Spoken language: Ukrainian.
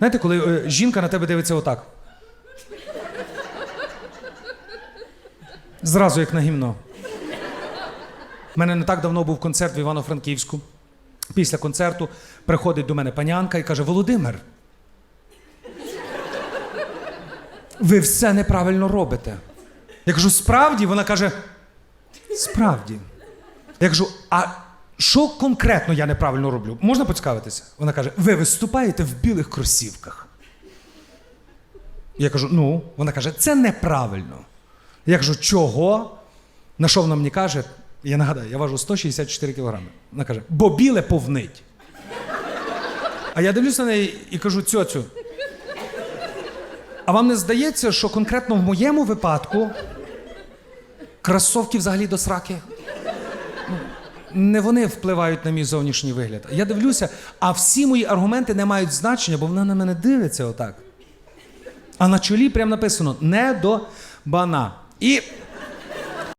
Знаєте, коли е, жінка на тебе дивиться отак. Зразу як на гімно. У мене не так давно був концерт в Івано-Франківську. Після концерту приходить до мене панянка і каже: Володимир. Ви все неправильно робите. Я кажу, справді? Вона каже: Справді. Я кажу, а що конкретно я неправильно роблю? Можна поцікавитися? Вона каже: ви виступаєте в білих кросівках. Я кажу, ну, вона каже, це неправильно. Я кажу, чого? На що вона мені каже? Я нагадаю, я важу 164 кілограми. Вона каже, бо біле повнить. А я дивлюся на неї і кажу, цьоцю. А вам не здається, що конкретно в моєму випадку кросовки взагалі до сраки? Не вони впливають на мій зовнішній вигляд. Я дивлюся, а всі мої аргументи не мають значення, бо вона на мене дивиться отак. А на чолі прям написано не до бана. І